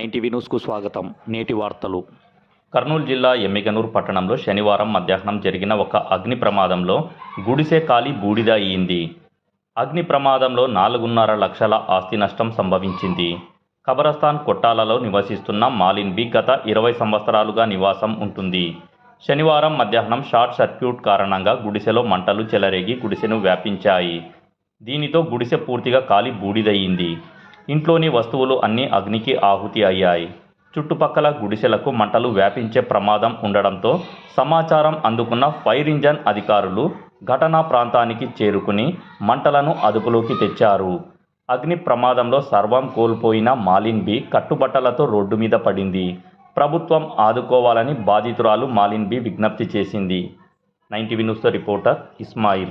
NTV న్యూస్కు స్వాగతం. నేటి వార్తలు. కర్నూలు జిల్లా ఎమ్మిగనూరు పట్టణంలో శనివారం మధ్యాహ్నం జరిగిన ఒక అగ్ని ప్రమాదంలో గుడిసె కాలి బూడిద అయ్యింది అగ్ని ప్రమాదంలో నాలుగున్నర లక్షల ఆస్తి నష్టం సంభవించింది. కబరస్థాన్ కొట్టాలలో నివసిస్తున్న మాలిన్ బి గత ఇరవై సంవత్సరాలుగా నివాసం ఉంటుంది. శనివారం మధ్యాహ్నం షార్ట్ సర్క్యూట్ కారణంగా గుడిసెలో మంటలు చెలరేగి గుడిసెను వ్యాపించాయి. దీనితో గుడిసె పూర్తిగా కాలి బూడిదయ్యింది. ఇంట్లోని వస్తువులు అన్నీ అగ్నికి ఆహుతి అయ్యాయి. చుట్టుపక్కల గుడిసెలకు మంటలు వ్యాపించే ప్రమాదం ఉండడంతో సమాచారం అందుకున్న ఫైర్ ఇంజన్ అధికారులు ఘటనా ప్రాంతానికి చేరుకుని మంటలను అదుపులోకి తెచ్చారు. అగ్ని ప్రమాదంలో సర్వం కోల్పోయిన మాలిన్ బి కట్టుబట్టలతో రోడ్డు మీద పడింది. ప్రభుత్వం ఆదుకోవాలని బాధితురాలు మాలిన్ బి విజ్ఞప్తి చేసింది. Ninety news reporter Ismail.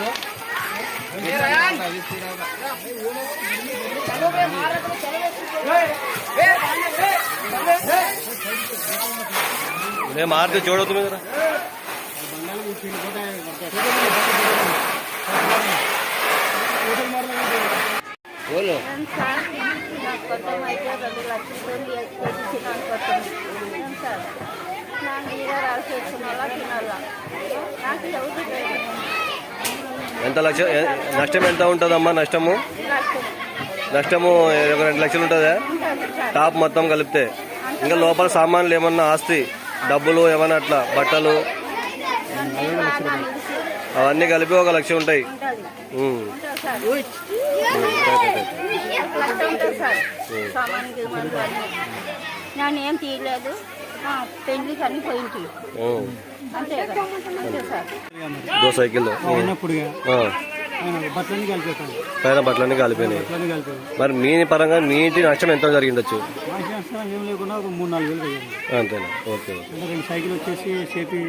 లే మార్తే చూడవుతుంది కదా బోలో. అయితే నాకు మీరే ఎంత లక్ష నష్టం ఎంత ఉంటుందమ్మా నష్టము? నష్టము ఒక రెండు లక్షలు ఉంటుందా? ఉంటుంది టాప్ మొత్తం కలిపితే. ఇంకా లోపల సామాన్లు ఏమన్నా ఆస్తి డబ్బులు ఏమన్నా అట్లా బట్టలు? అవన్నీ కలిపి ఒక లక్ష ఉంటాయి. నేను ఏం తీయలేదు. ఆ, పెళ్ళికి అన్ని పోయింటి ఉమ్. అంతే కదా. అంతే సార్. దో సైకిల్ ఉన్నప్పుడుగా ఆయన బట్టలన్నీ కలిపేస్తాను పైన బట్టలన్నీ కలిపాను మరి మీ పరంగా మీ ఇంటి నష్టం ఎంత జరిగిండొచ్చు? ఏం లేకుండా ఒక మూడు నాలుగు వేలు అంతేనా? ఓకే రెండు సైకిల్ వచ్చేసి సేపి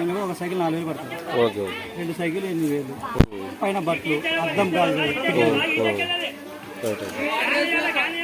ఏమో ఒక సైకిల్ నాలుగు వేలు పడుతుంది. Okay okay. రెండు సైకిల్ ఎనిమిది వేలు. పైన బట్టలు అద్దం కాలు.